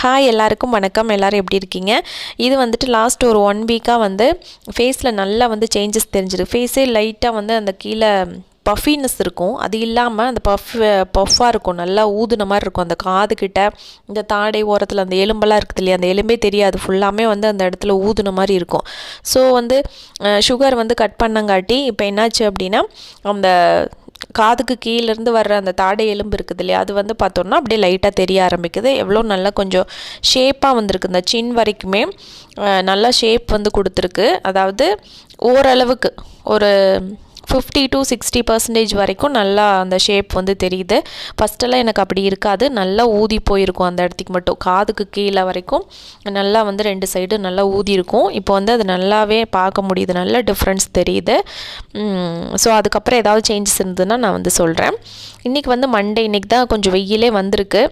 Hi எல்லாருக்கும் வணக்கம். எல்லோரும் எப்படி இருக்கீங்க? இது வந்துட்டு லாஸ்ட் ஒரு ஒன் வீக்காக வந்து ஃபேஸில் நல்லா வந்து சேஞ்சஸ் தெரிஞ்சிருக்கு. ஃபேஸே லைட்டாக வந்து அந்த கீழே பஃபினஸ் இருக்கும். அது இல்லாமல் அந்த பஃப் பஃப்பாக இருக்கும். நல்லா ஊதுன மாதிரி இருக்கும். அந்த காதுக்கிட்ட இந்த தாடை ஓரத்தில் அந்த எலும்பெல்லாம் இருக்குது இல்லையா? அந்த எலும்பே தெரியாது. ஃபுல்லாமே வந்து அந்த இடத்துல ஊதுன மாதிரி இருக்கும். ஸோ வந்து சுகர் வந்து கட் பண்ணங்காட்டி இப்போ என்னாச்சு அப்படின்னா அந்த காதுக்கு கீழேருந்து வர்ற அந்த தாடை எலும்பு இருக்குது இல்லையா அது வந்து பார்த்தோன்னா அப்படியே லைட்டாக தெரிய ஆரம்பிக்குது. எவ்வளோ நல்லா கொஞ்சம் ஷேப்பாக வந்திருக்கு. இந்த சின் வரைக்குமே நல்லா ஷேப் வந்து கொடுத்துருக்கு. அதாவது ஓரளவுக்கு ஒரு ஃபிஃப்டி டு சிக்ஸ்டி பர்சன்டேஜ் வரைக்கும் நல்லா அந்த ஷேப் வந்து தெரியுது. ஃபஸ்ட்டெல்லாம் எனக்கு அப்படி இருக்காது. நல்லா ஊதி போயிருக்கும் அந்த இடத்துக்கு மட்டும். காதுக்கு கீழே வரைக்கும் நல்லா வந்து ரெண்டு சைடு நல்லா ஊதி இருக்கும். இப்போ வந்து அது நல்லாவே பார்க்க முடியுது. நல்ல டிஃப்ரென்ஸ் தெரியுது. ஸோ அதுக்கப்புறம் ஏதாவது சேஞ்சஸ் இருந்ததுன்னா நான் வந்து சொல்கிறேன் இன்றைக்கி வந்து மண்டே இன்றைக்கி தான் கொஞ்சம் வெயிலே வந்திருக்கு.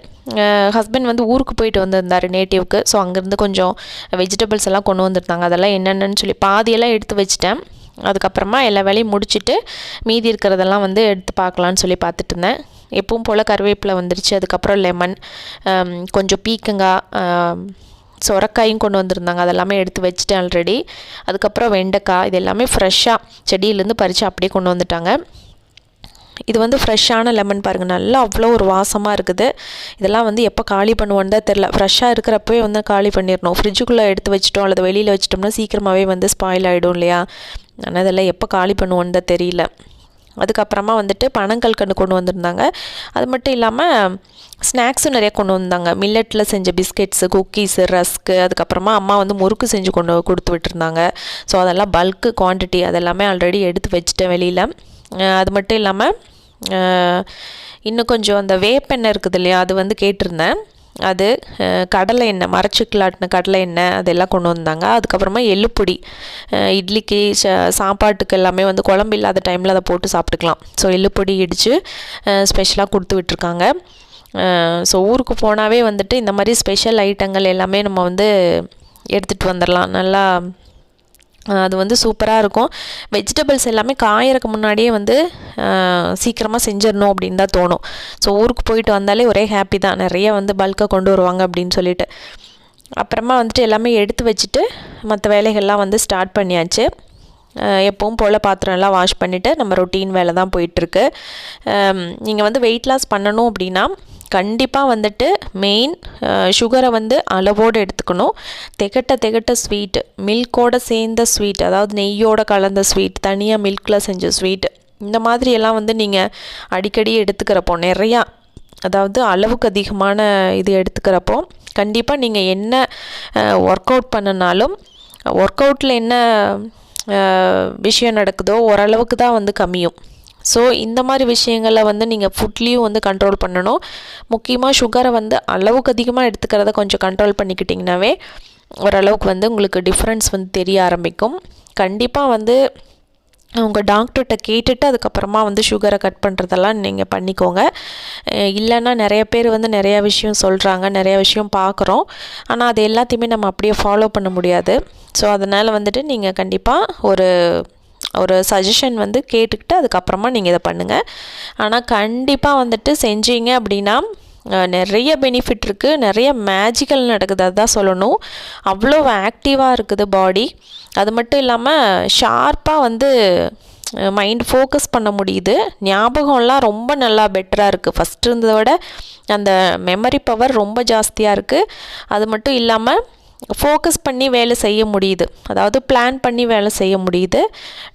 ஹஸ்பண்ட் வந்து ஊருக்கு போயிட்டு வந்திருந்தார் நேட்டிவ்க்கு ஸோ அங்கேருந்து கொஞ்சம் வெஜிடபிள்ஸ் எல்லாம் கொண்டு வந்திருந்தாங்க. அதெல்லாம் என்னென்னு சொல்லி பாதியெல்லாம் எடுத்து வச்சுட்டேன். அதுக்கப்புறமா எல்லா வேலையும் முடிச்சுட்டு மீதி இருக்கிறதெல்லாம் வந்து எடுத்து பார்க்கலான்னு சொல்லி பார்த்துட்டு இருந்தேன் எப்பவும் போல் கருவேப்பிலை வந்துருச்சு. அதுக்கப்புறம் லெமன் கொஞ்சம் பீக்கங்காய் சொரக்காயும் கொண்டு வந்திருந்தாங்க. அதெல்லாமே எடுத்து வச்சுட்டேன் ஆல்ரெடி அதுக்கப்புறம் வெண்டைக்காய் இது எல்லாமே ஃப்ரெஷ்ஷாக செடியிலேருந்து பறித்து அப்படியே கொண்டு வந்துட்டாங்க. இது வந்து ஃப்ரெஷ்ஷான லெமன் பாருங்கள் நல்லா அவ்வளோ ஒரு வாசமாக இருக்குது. இதெல்லாம் வந்து எப்போ காலி பண்ணுவோன்னு தான் தெரில ஃப்ரெஷ்ஷாக இருக்கிறப்பவே வந்து காலி பண்ணிடணும். ஃப்ரிட்ஜுக்குள்ளே எடுத்து வச்சிட்டோம். அல்லது வெளியில் வச்சிட்டோம்னா சீக்கிரமாகவே வந்து ஸ்பாயில் ஆகிடும் இல்லையா? ஆனால் இதெல்லாம் எப்போ காலி பண்ணுவோன்னு தான் தெரியல. அதுக்கப்புறமா வந்துட்டு பனங்கல்கண்டு கொண்டு வந்திருந்தாங்க. அது மட்டும் இல்லாமல் ஸ்நாக்ஸும் நிறைய கொண்டு வந்தாங்க. மில்லட்டில் செஞ்ச பிஸ்கெட்ஸு குக்கீஸு ரஸ்க்கு அதுக்கப்புறமா அம்மா வந்து முறுக்கு செஞ்சு கொண்டு கொடுத்து விட்டுருந்தாங்க. ஸோ அதெல்லாம் பல்க்கு குவான்டிட்டி அதெல்லாமே ஆல்ரெடி எடுத்து வச்சுட்டேன் வெளியில். அது மட்டும் இல்லாமல் இன்னும் கொஞ்சம் அந்த வேப்பெண்ணெய் இருக்குது இல்லையா அது வந்து கேட்டிருந்தேன். அது கடலை எண்ணெய் மரச்சிக்கலாட்டின கடலை எண்ணெய் அதெல்லாம் கொண்டு வந்தாங்க. அதுக்கப்புறமா எள்ளுப்பொடி இட்லிக்கு சாப்பாட்டுக்கு எல்லாமே வந்து குழம்பு இல்லாத டைமில் அதை போட்டு சாப்பிட்டுக்கலாம். ஸோ எள்ளுப்பொடி இடித்து ஸ்பெஷலாக கொடுத்து விட்டுருக்காங்க. ஸோ ஊருக்கு போனாவே வந்துட்டு இந்த மாதிரி ஸ்பெஷல் ஐட்டங்கள் எல்லாமே நம்ம வந்து எடுத்துகிட்டு வந்துடலாம் நல்லா அது வந்து சூப்பராக இருக்கும். வெஜிடபிள்ஸ் எல்லாமே காயறக்கு முன்னாடியே வந்து சீக்கிரமாக செஞ்சிடணும் அப்படின்னு தான் தோணும். ஸோ ஊருக்கு போயிட்டு வந்தாலே ஒரே ஹாப்பி தான். நிறைய வந்து பல்காக கொண்டு வருவாங்க அப்படின்னு சொல்லிட்டு. அப்புறமா வந்துட்டு எல்லாமே எடுத்து வச்சுட்டு மற்ற வேலைகள்லாம் வந்து ஸ்டார்ட் பண்ணியாச்சு. எப்பவும் போல் பாத்திரம் எல்லாம் வாஷ் பண்ணிவிட்டு நம்ம ரொட்டீன் வேலை தான் போயிட்டுருக்கு நீங்கள் வந்து வெயிட் லாஸ் பண்ணணும் அப்படின்னா கண்டிப்பாக வந்துட்டு மெயின் சுகரை வந்து அளவோடு எடுத்துக்கணும். திகட்ட திகட்ட ஸ்வீட்டு மில்கோடு சேர்ந்த ஸ்வீட் அதாவது நெய்யோடு கலந்த ஸ்வீட் தனியாக மில்கில் செஞ்ச ஸ்வீட் இந்த மாதிரியெல்லாம் வந்து நீங்கள் அடிக்கடி எடுத்துக்கிறப்போ நிறையா அதாவது அளவுக்கு அதிகமான இது எடுத்துக்கிறப்போ கண்டிப்பாக நீங்கள் என்ன ஒர்க் அவுட் பண்ணினாலும் ஒர்க் அவுட்டில் என்ன விஷயம் நடக்குதோ ஓரளவுக்கு தான் வந்து கம்மியும். ஸோ இந்த மாதிரி விஷயங்களில் வந்து நீங்கள் ஃபுட்லேயும் வந்து கண்ட்ரோல் பண்ணணும். முக்கியமாக சுகரை வந்து அளவுக்கு அதிகமாக எடுத்துக்கிறத கொஞ்சம் கண்ட்ரோல் பண்ணிக்கிட்டிங்கனாவே ஓரளவுக்கு வந்து உங்களுக்கு டிஃப்ரென்ஸ் வந்து தெரிய ஆரம்பிக்கும். கண்டிப்பாக வந்து உங்கள் டாக்டர்கிட்ட கேட்டுட்டு அதுக்கப்புறமா வந்து சுகரை கட் பண்ணுறதெல்லாம் நீங்கள் பண்ணிக்கோங்க. இல்லைன்னா நிறைய பேர் வந்து நிறையா விஷயம் சொல்கிறாங்க நிறைய விஷயம் பார்க்குறோம் ஆனால் அது எல்லாத்தையுமே நம்ம அப்படியே ஃபாலோ பண்ண முடியாது. ஸோ அதனால் வந்துட்டு நீங்கள் கண்டிப்பாக ஒரு ஒரு சஜஷன் வந்து கேட்டுக்கிட்டு அதுக்கப்புறமா நீங்கள் இதை பண்ணுங்கள் ஆனால் கண்டிப்பாக வந்துட்டு செஞ்சீங்க அப்படின்னா நிறைய பெனிஃபிட் இருக்குது நிறைய மேஜிக்கல் நடக்குது அதுதான் சொல்லணும். அவ்வளோ ஆக்டிவாக இருக்குது பாடி அது மட்டும் இல்லாமல் ஷார்ப்பாக வந்து மைண்ட் ஃபோக்கஸ் பண்ண முடியுது. ஞாபகம்லாம் ரொம்ப நல்லா பெட்டராக இருக்குது ஃபஸ்ட் இருந்ததை விட அந்த மெமரி பவர் ரொம்ப ஜாஸ்தியாக இருக்குது அது மட்டும் இல்லாமல் ஃபோக்கஸ் பண்ணி வேலை செய்ய முடியுது. அதாவது பிளான் பண்ணி வேலை செய்ய முடியுது.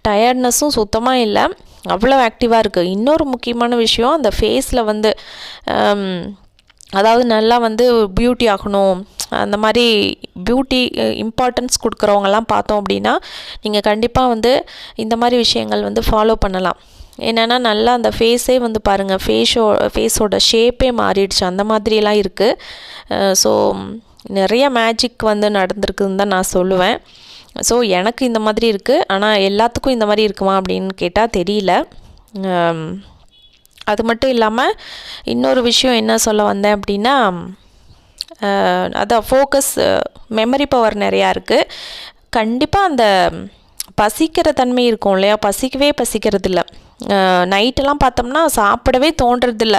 டயர்ட்னஸும் சுத்தமாக இல்லை. அவ்வளோ ஆக்டிவாக இருக்குது இன்னொரு முக்கியமான விஷயம் அந்த ஃபேஸில் வந்து அதாவது நல்லா வந்து பியூட்டி ஆகணும். அந்த மாதிரி பியூட்டி இம்பார்ட்டன்ஸ் கொடுக்குறவங்கலாம் பார்த்தோம் அப்படின்னா நீங்கள் கண்டிப்பாக வந்து இந்த மாதிரி விஷயங்கள் வந்து ஃபாலோ பண்ணலாம். என்னென்னா நல்லா அந்த ஃபேஸே வந்து பாருங்கள் ஃபேஸோ ஃபேஸோட ஷேப்பே மாறிடுச்சு. அந்த மாதிரியெல்லாம் இருக்குது ஸோ நிறைய மேஜிக் வந்து நடந்திருக்குதுன்னு தான் நான் சொல்லுவேன். ஸோ எனக்கு இந்த மாதிரி இருக்குது ஆனால் எல்லாத்துக்கும் இந்த மாதிரி இருக்குமா அப்படின்னு கேட்டால் தெரியல. அது மட்டும் இல்லாமல் இன்னொரு விஷயம் என்ன சொல்ல வந்தேன் அப்படின்னா அதான் ஃபோக்கஸ் மெமரி பவர் நிறையா இருக்குது கண்டிப்பாக அந்த பசிக்கிற தன்மை இருக்கும் இல்லையா? பசிக்கவே பசிக்கிறது இல்லை நைட்டெல்லாம் பார்த்தோம்னா சாப்பிடவே தோன்றதில்ல.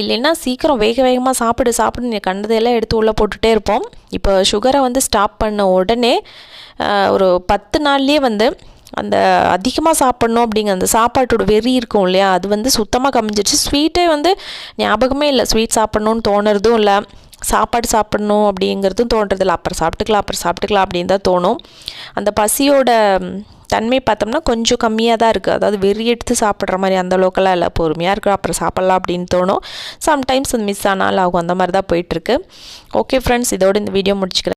இல்லைன்னா சீக்கிரம் வேக வேகமாக சாப்பிடு சாப்பிடு கண்டதையெல்லாம் எடுத்து உள்ளே போட்டுகிட்டே இருப்போம். இப்போ சுகரை வந்து ஸ்டாப் பண்ண உடனே ஒரு பத்து நாள்லேயே வந்து அந்த அதிகமாக சாப்பிட்ணும் அப்படிங்கிற அந்த சாப்பாட்டோட வெறி இருக்கும் இல்லையா? அது வந்து சுத்தமாக கம்மிஞ்சிருச்சு ஸ்வீட்டே வந்து ஞாபகமே இல்லை. ஸ்வீட் சாப்பிட்ணுன்னு தோணுறதும் இல்லை. சாப்பாடு சாப்பிட்ணும் அப்படிங்கிறதும் தோன்றதில்ல. அப்புறம் சாப்பிட்டுக்கலாம் அப்புறம் சாப்பிட்டுக்கலாம் அப்படின்னு தான் தோணும். அந்த பசியோட தன்மை பார்த்தோம்னா கொஞ்சம் கம்மியாக தான் இருக்குது அதாவது வெறி எடுத்து சாப்பிட்ற மாதிரி அந்த அளவுக்கெல்லாம் இல்லை. பொறுமையாக இருக்கிற அப்புறம் சாப்பிட்லாம் அப்படின்னு தோணும். சம்டைம்ஸ் அது மிஸ் ஆனாலும் ஆகும். அந்த மாதிரி தான் போயிட்டுருக்கு ஓகே ஃப்ரெண்ட்ஸ் இதோட இந்த வீடியோ முடிச்சுக்கிறேன்.